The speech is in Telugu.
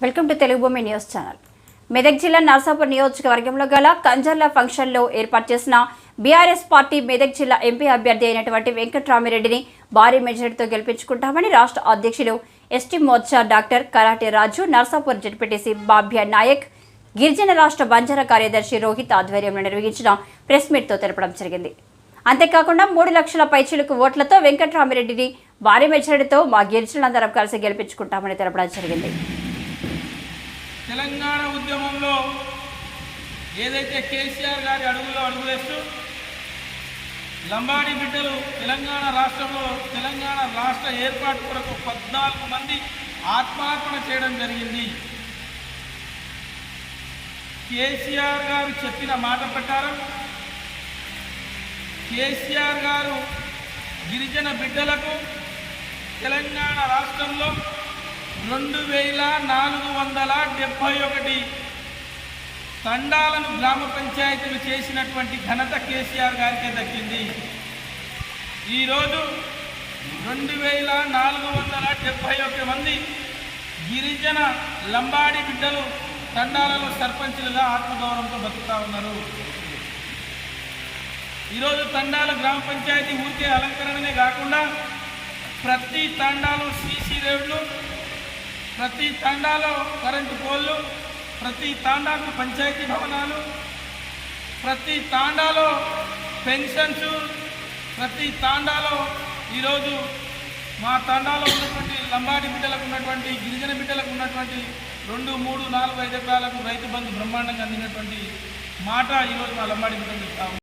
వెల్కమ్ టు తెలుగు భూమి న్యూస్ ఛానల్. మెదక్ జిల్లా నర్సాపూర్ నియోజకవర్గంలో గల కంజర్ల ఫంక్షన్లో ఏర్పాటు చేసిన బీఆర్ఎస్ పార్టీ మెదక్ జిల్లా ఎంపీ అభ్యర్థి అయినటువంటి వెంకట్రామిరెడ్డిని భారీ మెజారిటీతో గెలిపించుకుంటామని రాష్ట్ర అధ్యక్షులు ST Morcha doctor karate Raju Narsapur ZPTC Babhya Nayak గిరిజన రాష్ట్ర బంజార కార్యదర్శి రోహిత్ ఆధ్వర్యంలో నిర్వహించిన ప్రెస్ మీట్తో తెలపడం జరిగింది. అంతేకాకుండా మూడు లక్షల పైచీలకు ఓట్లతో వెంకట్రామిరెడ్డిని భారీ మెజారిటీతో మా గిరిజనులందరం కలిసి గెలిపించుకుంటామని తెలపడం జరిగింది. తెలంగాణ ఉద్యమంలో ఏదైతే కేసీఆర్ గారి అడుగులో అడుగులేస్తూ లంబాడి బిడ్డలు తెలంగాణ రాష్ట్రంలో తెలంగాణ రాష్ట్ర ఏర్పాటు కొరకు పద్నాలుగు మంది ఆత్మార్పణ చేయడం జరిగింది. కేసీఆర్ గారు చెప్పిన మాట ప్రకారం కేసీఆర్ గారు గిరిజన బిడ్డలకు తెలంగాణ రాష్ట్రంలో రెండు వేల నాలుగు వందల డెబ్భై ఒకటి తండాలను గ్రామ పంచాయతీలు చేసినటువంటి ఘనత కేసీఆర్ గారికే దక్కింది. ఈరోజు రెండు వేల నాలుగు వందల డెబ్భై ఒకటి మంది గిరిజన లంబాడి బిడ్డలు తండాలలో సర్పంచులుగా ఆత్మగౌరవంతో బతుకుతా ఉన్నారు. ఈరోజు తండాల గ్రామ పంచాయతీ ఊరికే అలంకరణనే కాకుండా ప్రతి తండాలో సీసీ రోడ్లు ప్రతి తండాలో కరెంటు పోల్లు ప్రతి తాండాకు పంచాయతీ భవనాలు ప్రతి తాండాలో పెన్షన్స్ ప్రతి తాండాలో ఈరోజు మా తాండాలో ఉన్నటువంటి లంబాడి బిడ్డలకు ఉన్నటువంటి గిరిజన బిడ్డలకు ఉన్నటువంటి రెండు మూడు నాలుగు ఐదు ఎకరాలకు రైతు బంధు బ్రహ్మాండంగా అందినటువంటి మాట ఈరోజు మా లంబాడి బిడ్డలు చెప్తాము